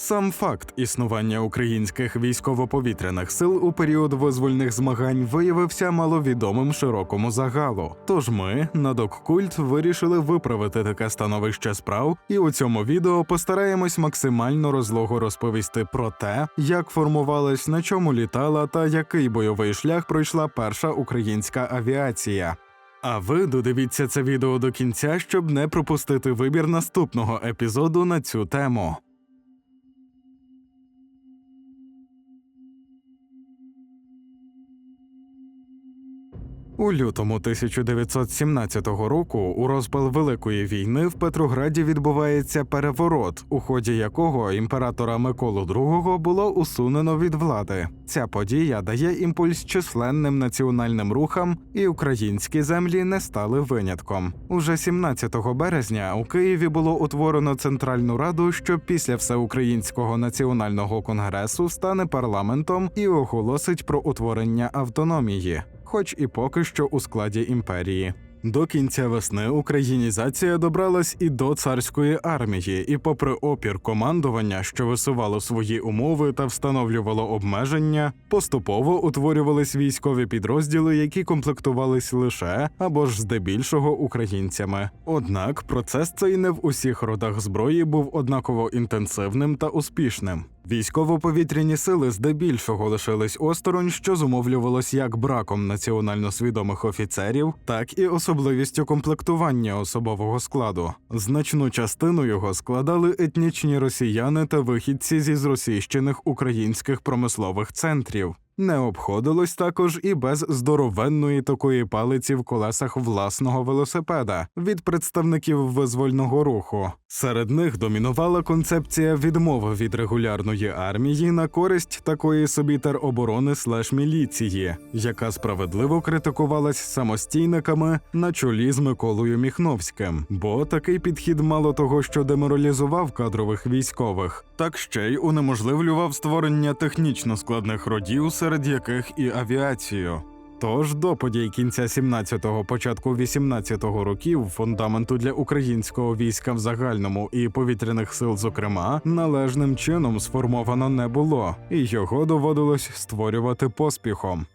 Сам факт існування українських військово-повітряних сил у період визвольних змагань виявився маловідомим широкому загалу. Тож ми, Надоккульт, вирішили виправити таке становище справ, і у цьому відео постараємось максимально розлого розповісти про те, як формувалась, на чому літала та який бойовий шлях пройшла перша українська авіація. А ви додивіться це відео до кінця, щоб не пропустити вибір наступного епізоду на цю тему. У лютому 1917 року, у розпал Великої війни, в Петрограді відбувається переворот, у ході якого імператора Миколу II було усунено від влади. Ця подія дає імпульс численним національним рухам, і українські землі не стали винятком. Уже 17 березня у Києві було утворено Центральну Раду, що після всеукраїнського національного конгресу стане парламентом і оголосить про утворення автономії хоч і поки що у складі імперії. До кінця весни українізація добралась і до царської армії, і, попри опір командування, що висувало свої умови та встановлювало обмеження, поступово утворювались військові підрозділи, які комплектувались лише або ж здебільшого українцями. Однак процес цей не в усіх родах зброї був однаково інтенсивним та успішним. Військово-повітряні сили здебільшого лишились осторонь, що зумовлювалось як браком національно свідомих офіцерів, так і особливістю комплектування особового складу. Значну частину його складали етнічні росіяни та вихідці зі зросійщених українських промислових центрів. Не обходилось також і без здоровенної такої палиці в колесах власного велосипеда від представників визвольного руху. Серед них домінувала концепція відмови від регулярної армії на користь такої собі тероборони слеш міліції, яка справедливо критикувалась самостійниками на чолі з Миколою Міхновським, бо такий підхід мало того, що деморалізував кадрових військових, так ще й унеможливлював створення технічно складних родів, серед яких і авіацію. Тож до подій кінця 17-го, початку 18-го років фундаменту для українського війська в загальному і повітряних сил, зокрема, належним чином сформовано не було, і його доводилось створювати поспіхом.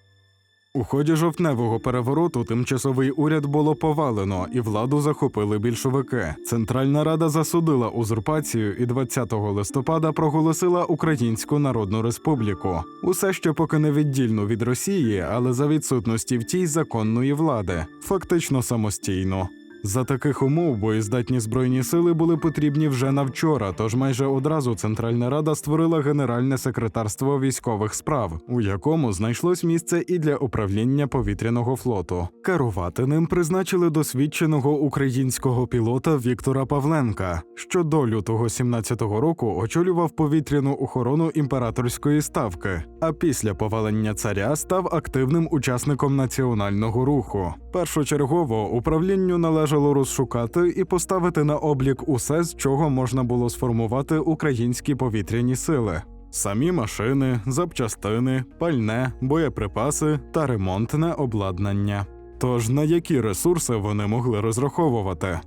У ході жовтневого перевороту тимчасовий уряд було повалено і владу захопили більшовики. Центральна рада засудила узурпацію і 20 листопада проголосила Українську Народну Республіку. Усе ще поки не віддільно від Росії, але за відсутності в тій законної влади, фактично самостійно. За таких умов боєздатні збройні сили були потрібні вже на вчора, тож майже одразу Центральна Рада створила Генеральне секретарство військових справ, у якому знайшлось місце і для управління повітряного флоту. Керувати ним призначили досвідченого українського пілота Віктора Павленка, що до лютого 17-го року очолював повітряну охорону імператорської ставки. А після повалення царя став активним учасником національного руху. Першочергово управлінню належало розшукати і поставити на облік усе, з чого можна було сформувати українські повітряні сили. Самі машини, запчастини, пальне, боєприпаси та ремонтне обладнання. Тож на які ресурси вони могли розраховувати?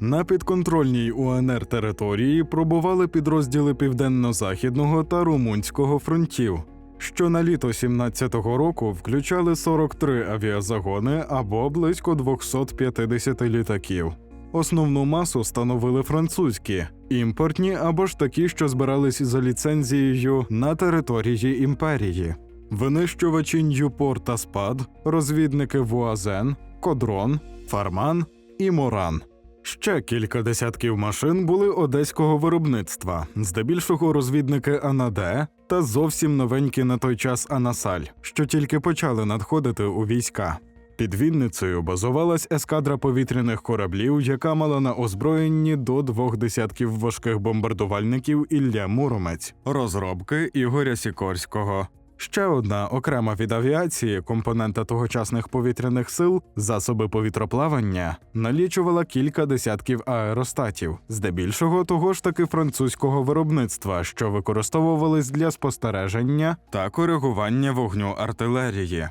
На підконтрольній УНР території пробували підрозділи південно-західного та румунського фронтів, що на літо 17-го року включали 43 авіазагони або близько 250 літаків. Основну масу становили французькі, імпортні або ж такі, що збирались за ліцензією на території імперії. Винищувачі Ньюпор та Спад, розвідники Вуазен, Кодрон, Фарман і Моран. Ще кілька десятків машин були одеського виробництва, здебільшого розвідники Анаде та зовсім новенькі на той час Анасаль, що тільки почали надходити у війська. Під Вінницею базувалась ескадра повітряних кораблів, яка мала на озброєнні до двох десятків важких бомбардувальників Ілля Муромець, розробки Ігоря Сікорського. Ще одна окрема від авіації компонента тогочасних повітряних сил, засоби повітроплавання, налічувала кілька десятків аеростатів, здебільшого того ж таки французького виробництва, що використовувались для спостереження та коригування вогню артилерії.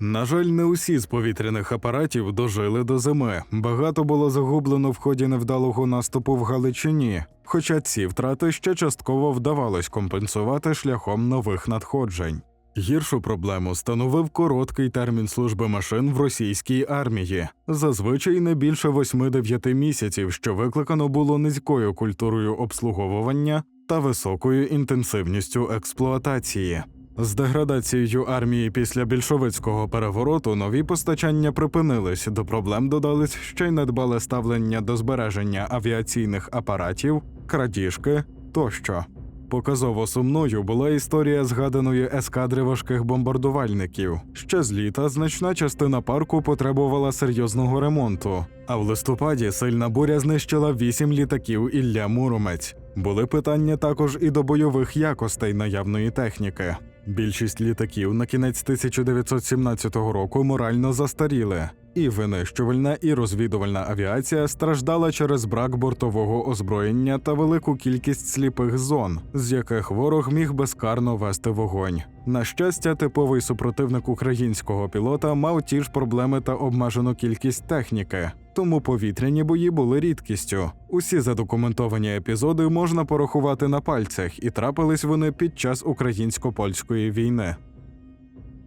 На жаль, не усі з повітряних апаратів дожили до зими. Багато було загублено в ході невдалого наступу в Галичині. Хоча ці втрати ще частково вдавалось компенсувати шляхом нових надходжень. Гіршу проблему становив короткий термін служби машин в російській армії, зазвичай не більше 8-9 місяців, що викликано було низькою культурою обслуговування та високою інтенсивністю експлуатації. З деградацією армії після більшовицького перевороту нові постачання припинились, до проблем додались ще й недбале ставлення до збереження авіаційних апаратів, крадіжки тощо. Показово сумною була історія згаданої ескадри важких бомбардувальників. Ще з літа значна частина парку потребувала серйозного ремонту. А в листопаді сильна буря знищила вісім літаків Ілля Муромець. Були питання також і до бойових якостей наявної техніки. Більшість літаків на кінець 1917 року морально застаріли, і винищувальна і розвідувальна авіація страждала через брак бортового озброєння та велику кількість сліпих зон, з яких ворог міг безкарно вести вогонь. На щастя, типовий супротивник українського пілота мав ті ж проблеми та обмежену кількість техніки. Тому повітряні бої були рідкістю. Усі задокументовані епізоди можна порахувати на пальцях, і трапились вони під час українсько-польської війни.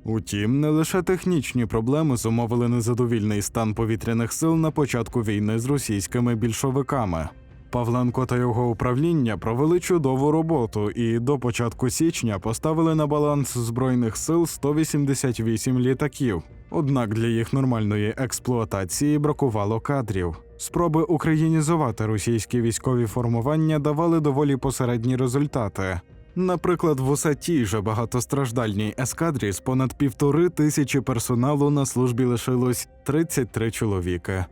Утім, не лише технічні проблеми зумовили незадовільний стан повітряних сил на початку війни з російськими більшовиками. Павленко та його управління провели чудову роботу і до початку січня поставили на баланс збройних сил 188 літаків. Однак для їх нормальної експлуатації бракувало кадрів. Спроби українізувати російські військові формування давали доволі посередні результати. Наприклад, в усе тій же багатостраждальній ескадрі з понад півтори тисячі персоналу на службі лишилось 33 чоловіки.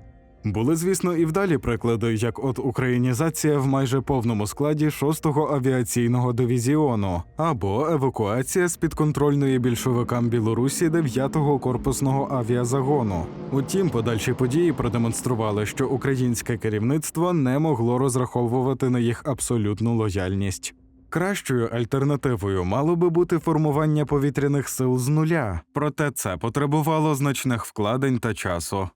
Були, звісно, і вдалі приклади, як от українізація в майже повному складі 6-го авіаційного дивізіону або евакуація з підконтрольної більшовикам Білорусі 9-го корпусного авіазагону. Утім, подальші події продемонстрували, що українське керівництво не могло розраховувати на їх абсолютну лояльність. Кращою альтернативою мало би бути формування повітряних сил з нуля, проте це потребувало значних вкладень та часу.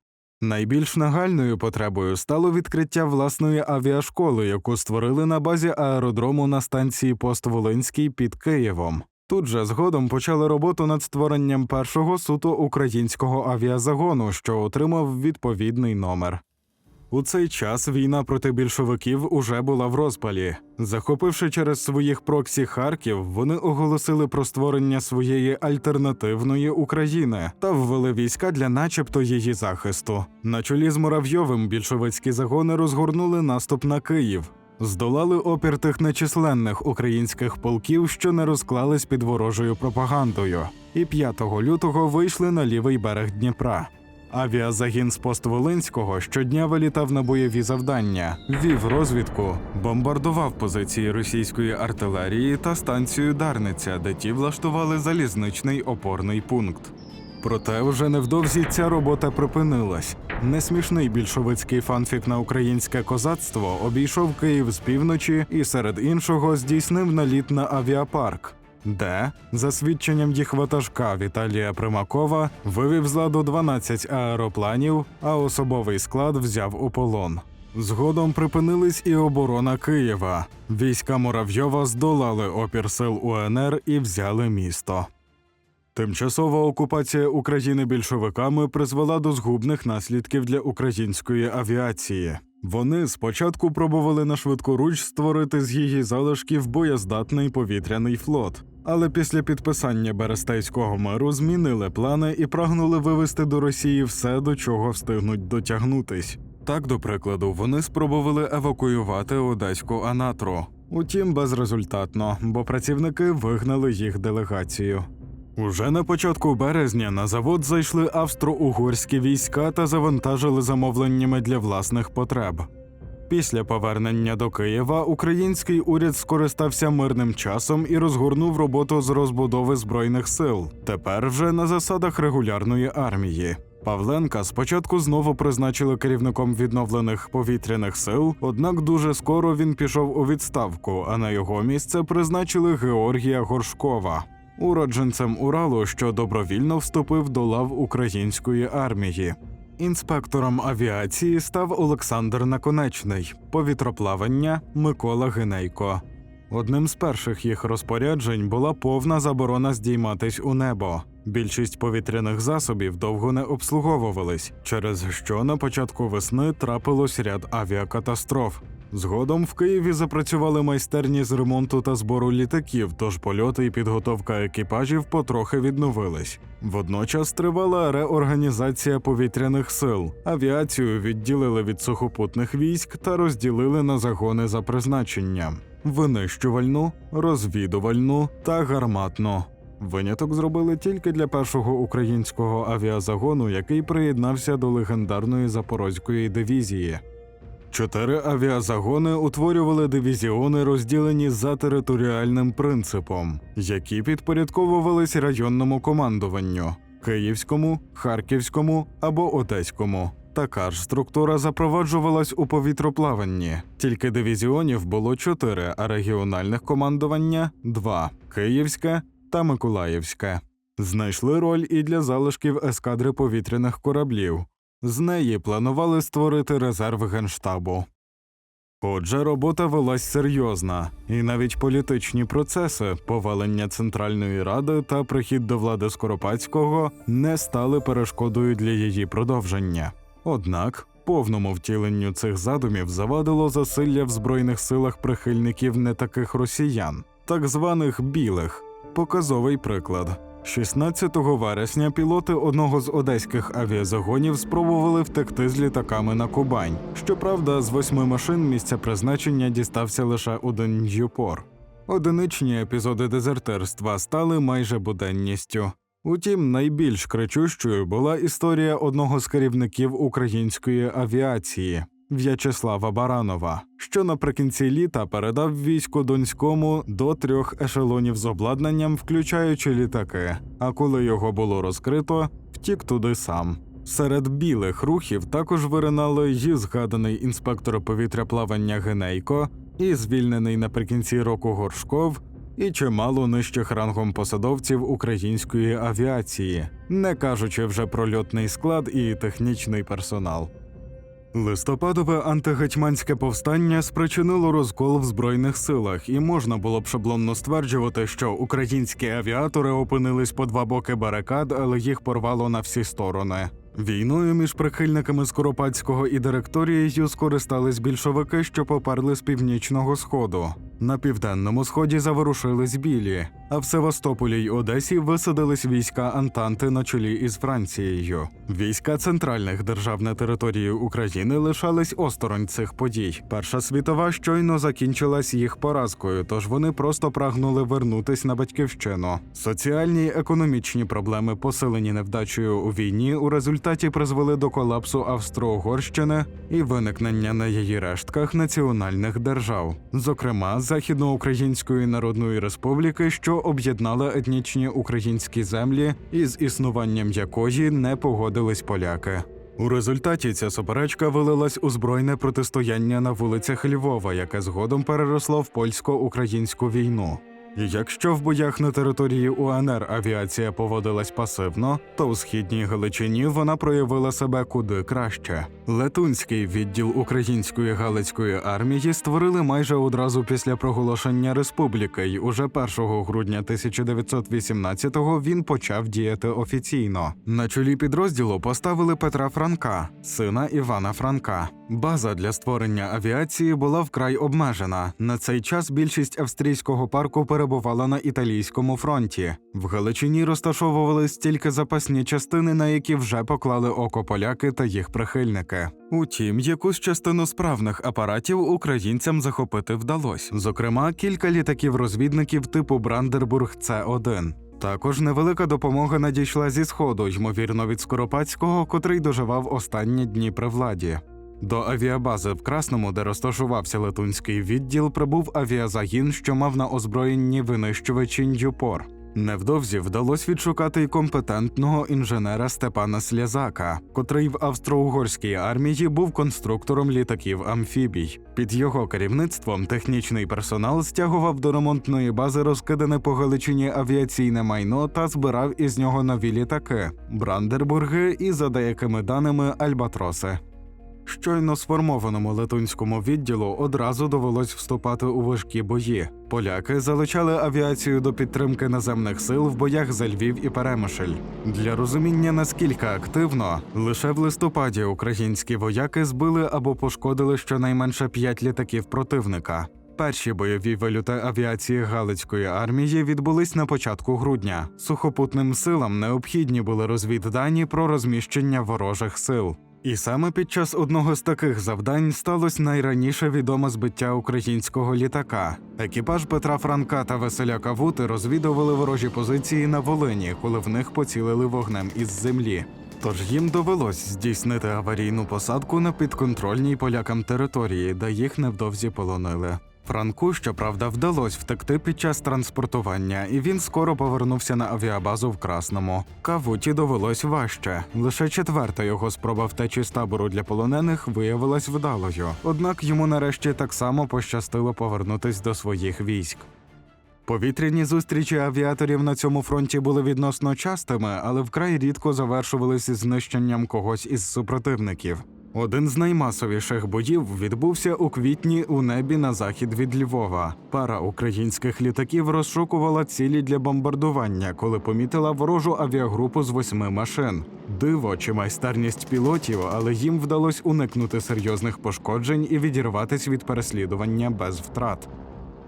Найбільш нагальною потребою стало відкриття власної авіашколи, яку створили на базі аеродрому на станції Пост-Волинський під Києвом. Тут же згодом почали роботу над створенням першого суто українського авіазагону, що отримав відповідний номер. У цей час війна проти більшовиків уже була в розпалі. Захопивши через своїх проксі Харків, вони оголосили про створення своєї альтернативної України та ввели війська для, начебто, її захисту. На чолі з Муравйовим більшовицькі загони розгорнули наступ на Київ. Здолали опір тих нечисленних українських полків, що не розклались під ворожою пропагандою, і 5 лютого вийшли на лівий берег Дніпра. Авіазагін з Постволинського щодня вилітав на бойові завдання, вів розвідку, бомбардував позиції російської артилерії та станцію Дарниця, де ті влаштували залізничний опорний пункт. Проте вже невдовзі ця робота припинилась. Несмішний більшовицький фанфік на українське козацтво обійшов Київ з півночі і серед іншого здійснив наліт на авіапарк де, за свідченням їх ватажка Віталія Примакова, вивів з ладу 12 аеропланів, а особовий склад взяв у полон. Згодом припинились і оборона Києва. Війська Муравйова здолали опір сил УНР і взяли місто. Тимчасова окупація України більшовиками призвела до згубних наслідків для української авіації. Вони спочатку пробували на швидкоруч створити з її залишків боєздатний повітряний флот, але після підписання Берестейського миру змінили плани і прагнули вивести до Росії все, до чого встигнуть дотягнутись. Так, до прикладу, вони спробували евакуювати одеську анатру. Утім, безрезультатно, бо працівники вигнали їх делегацію. Уже на початку березня на завод зайшли австро-угорські війська та завантажили замовленнями для власних потреб. Після повернення до Києва український уряд скористався мирним часом і розгорнув роботу з розбудови збройних сил, тепер вже на засадах регулярної армії. Павленка спочатку знову призначили керівником відновлених повітряних сил, однак дуже скоро він пішов у відставку, а на його місце призначили Георгія Горшкова. Уродженцем Уралу, що добровільно вступив до лав української армії. Інспектором авіації став Олександр Наконечний, повітроплавання Микола Гинейко. Одним з перших їх розпоряджень була повна заборона здійматись у небо. Більшість повітряних засобів довго не обслуговувались, через що на початку весни трапилось ряд авіакатастроф. Згодом в Києві запрацювали майстерні з ремонту та збору літаків, тож польоти і підготовка екіпажів потрохи відновились. Водночас тривала реорганізація повітряних сил. Авіацію відділили від сухопутних військ та розділили на загони за призначенням: винищувальну, розвідувальну та гарматну. Виняток зробили тільки для першого українського авіазагону, який приєднався до легендарної запорозької дивізії. Чотири авіазагони утворювали дивізіони, розділені за територіальним принципом, які підпорядковувались районному командуванню Київському, Харківському або Одеському. Така ж структура запроваджувалась у повітроплаванні. Тільки дивізіонів було чотири, а регіональних командування два Київське та Миколаївське. Знайшли роль і для залишків ескадри повітряних кораблів. З неї планували створити резерв генштабу. Отже, робота велась серйозна, і навіть політичні процеси, повалення Центральної Ради та прихід до влади Скоропадського не стали перешкодою для її продовження. Однак повному втіленню цих задумів завадило засилля в збройних силах прихильників не таких росіян, так званих білих. Показовий приклад. 16 вересня пілоти одного з одеських авіазагонів спробували втекти з літаками на Кубань. Щоправда, з восьми машин місця призначення дістався лише один Ньюпор. Одиничні епізоди дезертирства стали майже буденністю. Утім, найбільш кричущою була історія одного з керівників української авіації В'ячеслава Баранова, що наприкінці літа передав війську Донському до трьох ешелонів з обладнанням, включаючи літаки. А коли його було розкрито, втік туди сам. Серед білих рухів також виринали й згаданий інспектор повітряплавання Генейко, і звільнений наприкінці року Горшков, і чимало нижчих рангом посадовців української авіації, не кажучи вже про льотний склад і технічний персонал. Листопадове антигетьманське повстання спричинило розкол в збройних силах, і можна було б шаблонно стверджувати, що українські авіатори опинились по два боки барикад, але їх порвало на всі сторони. Війною між прихильниками Скоропадського і директорією скористались більшовики, що поперли з північного сходу. На південному сході заворушились білі, а в Севастополі й Одесі висадились війська Антанти на чолі із Францією. Війська центральних держав на території України лишались осторонь цих подій. Перша світова щойно закінчилась їх поразкою, тож вони просто прагнули вернутись на батьківщину. Соціальні й економічні проблеми, посилені невдачею у війні, у результаті призвели до колапсу Австро-Угорщини і виникнення на її рештках національних держав, зокрема Західноукраїнської Народної Республіки, що об'єднала етнічні українські землі, із існуванням якої не погодились поляки. У результаті ця суперечка вилилась у збройне протистояння на вулицях Львова, яке згодом переросло в польсько-українську війну. І якщо в боях на території УНР авіація поводилась пасивно, то у східній Галичині вона проявила себе куди краще. Летунський відділ української галицької армії створили майже одразу після проголошення республіки, й уже 1 грудня 1918-го він почав діяти офіційно. На чолі підрозділу поставили Петра Франка, сина Івана Франка. База для створення авіації була вкрай обмежена. На цей час більшість австрійського парку перебувала на італійському фронті. В Галичині розташовувались тільки запасні частини, на які вже поклали око поляки та їх прихильники. Утім, якусь частину справних апаратів українцям захопити вдалося. Зокрема, кілька літаків-розвідників типу Брандербург С-1. Також невелика допомога надійшла зі сходу, ймовірно, від Скоропадського, котрий доживав останні дні при владі. До авіабази в Красному, де розташувався летунський відділ, прибув авіазагін, що мав на озброєнні винищувачі Ньюпор. Невдовзі вдалося відшукати й компетентного інженера Степана Слязака, котрий в австро-угорській армії був конструктором літаків амфібій. Під його керівництвом технічний персонал стягував до ремонтної бази розкидане по Галичині авіаційне майно та збирав із нього нові літаки, брандербурги і, за деякими даними, альбатроси. Щойно сформованому летунському відділу одразу довелось вступати у важкі бої. Поляки залучали авіацію до підтримки наземних сил в боях за Львів і Перемишль. Для розуміння наскільки активно лише в листопаді українські вояки збили або пошкодили щонайменше п'ять літаків противника. Перші бойові вильоти авіації Галицької армії відбулись на початку грудня. Сухопутним силам необхідні були розвіддані про розміщення ворожих сил. І саме під час одного з таких завдань сталося найраніше відоме збиття українського літака. Екіпаж Петра Франка та Василя Кавути розвідували ворожі позиції на Волині, коли в них поцілили вогнем із землі. Тож їм довелось здійснити аварійну посадку на підконтрольній полякам території, де їх невдовзі полонили. Франку, щоправда, вдалося втекти під час транспортування, і він скоро повернувся на авіабазу в Красному. Кавуті довелось важче. Лише четверта його спроба втечі з табору для полонених виявилась вдалою. Однак йому нарешті так само пощастило повернутись до своїх військ. Повітряні зустрічі авіаторів на цьому фронті були відносно частими, але вкрай рідко завершувалися знищенням когось із супротивників. Один з наймасовіших боїв відбувся у квітні у небі на захід від Львова. Пара українських літаків розшукувала цілі для бомбардування, коли помітила ворожу авіагрупу з восьми машин. Диво чи майстерність пілотів, але їм вдалося уникнути серйозних пошкоджень і відірватися від переслідування без втрат.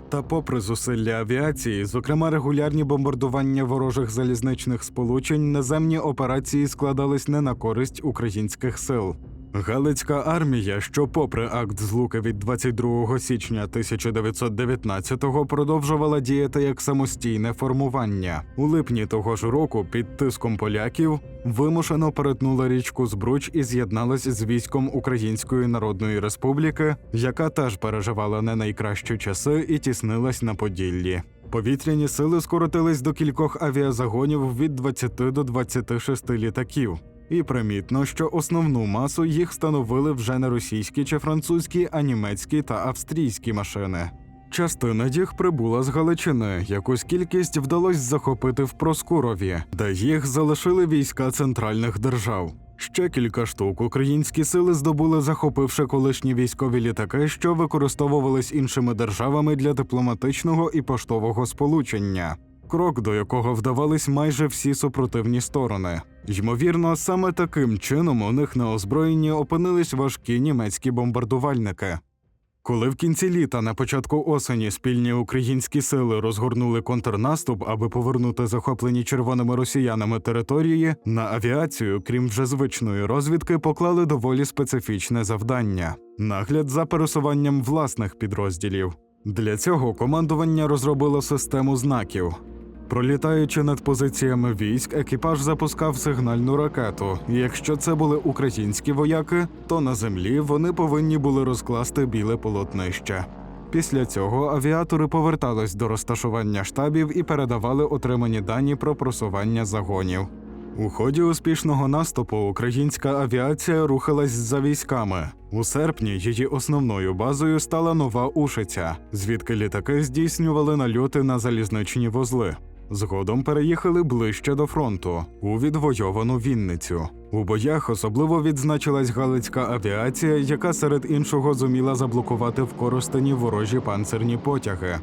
Та, попри зусилля авіації, зокрема регулярні бомбардування ворожих залізничних сполучень, наземні операції складались не на користь українських сил. Галицька армія, що, попри акт злуки від 22 січня 1919-го, продовжувала діяти як самостійне формування. У липні того ж року, під тиском поляків, вимушено перетнула річку Збруч і з'єдналась з військом Української Народної Республіки, яка теж переживала не найкращі часи і тіснилась на Поділлі. Повітряні сили скоротились до кількох авіазагонів від 20 до 26 літаків. І примітно, що основну масу їх становили вже не російські чи французькі, а німецькі та австрійські машини. Частина їх прибула з Галичини, якусь кількість вдалося захопити в Проскурові, де їх залишили війська центральних держав. Ще кілька штук українські сили здобули, захопивши колишні військові літаки, що використовувались іншими державами для дипломатичного і поштового сполучення. Крок, до якого вдавались майже всі супротивні сторони. Ймовірно, саме таким чином у них на озброєнні опинились важкі німецькі бомбардувальники. Коли в кінці літа на початку осені спільні українські сили розгорнули контрнаступ, аби повернути захоплені червоними росіянами території, на авіацію, крім вже звичної розвідки, поклали доволі специфічне завдання нагляд за пересуванням власних підрозділів. Для цього командування розробило систему знаків. Пролітаючи над позиціями військ, екіпаж запускав сигнальну ракету. Якщо це були українські вояки, то на землі вони повинні були розкласти біле полотнище. Після цього авіатори повертались до розташування штабів і передавали отримані дані про просування загонів. У ході успішного наступу українська авіація рухалась за військами. У серпні її основною базою стала нова Ушиця, звідки літаки здійснювали нальоти на залізничні вузли. Згодом переїхали ближче до фронту у відвойовану Вінницю. У боях особливо відзначилась галицька авіація, яка серед іншого зуміла заблокувати в Коростені ворожі панцирні потяги.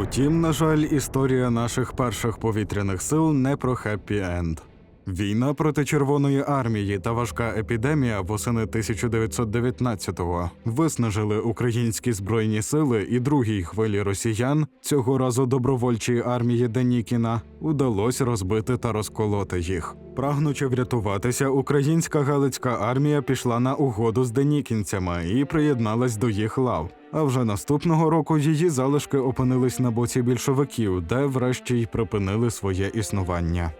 Утім, на жаль, історія наших перших повітряних сил не про хеппі енд. Війна проти Червоної армії та важка епідемія восени 1919-го виснажили українські збройні сили і другій хвилі росіян, цього разу добровольчої армії Денікіна, удалось розбити та розколоти їх. Прагнучи врятуватися, українська галицька армія пішла на угоду з денікінцями і приєдналась до їх лав. А вже наступного року її залишки опинились на боці більшовиків, де врешті й припинили своє існування.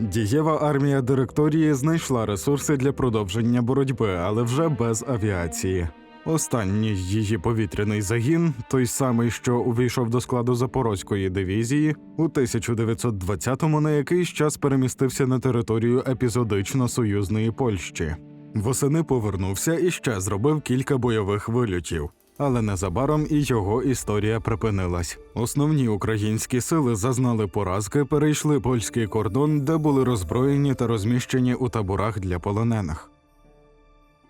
Дієва армія директорії знайшла ресурси для продовження боротьби, але вже без авіації. Останній її повітряний загін, той самий, що увійшов до складу Запорозької дивізії, у 1920-му на якийсь час перемістився на територію епізодично союзної Польщі. Восени повернувся і ще зробив кілька бойових вильотів. Але незабаром і його історія припинилась. Основні українські сили зазнали поразки, перейшли польський кордон, де були роззброєні та розміщені у таборах для полонених.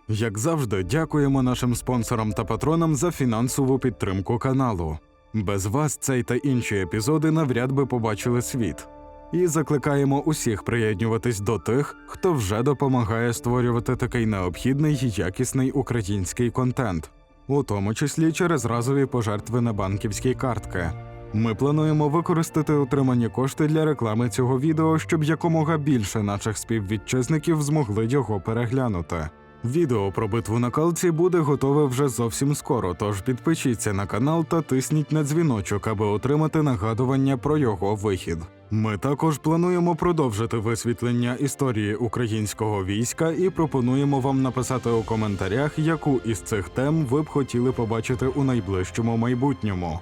Як завжди, дякуємо нашим спонсорам та патронам за фінансову підтримку каналу. Без вас цей та інші епізоди навряд би побачили світ. І закликаємо усіх приєднуватись до тих, хто вже допомагає створювати такий необхідний й якісний український контент, у тому числі через разові пожертви на банківські картки. Ми плануємо використати отримані кошти для реклами цього відео, щоб якомога більше наших співвітчизників змогли його переглянути. Відео про битву на калці буде готове вже зовсім скоро, тож підпишіться на канал та тисніть на дзвіночок, аби отримати нагадування про його вихід. Ми також плануємо продовжити висвітлення історії українського війська і пропонуємо вам написати у коментарях, яку із цих тем ви б хотіли побачити у найближчому майбутньому.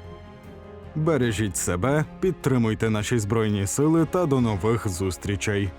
Бережіть себе, підтримуйте наші збройні сили та до нових зустрічей.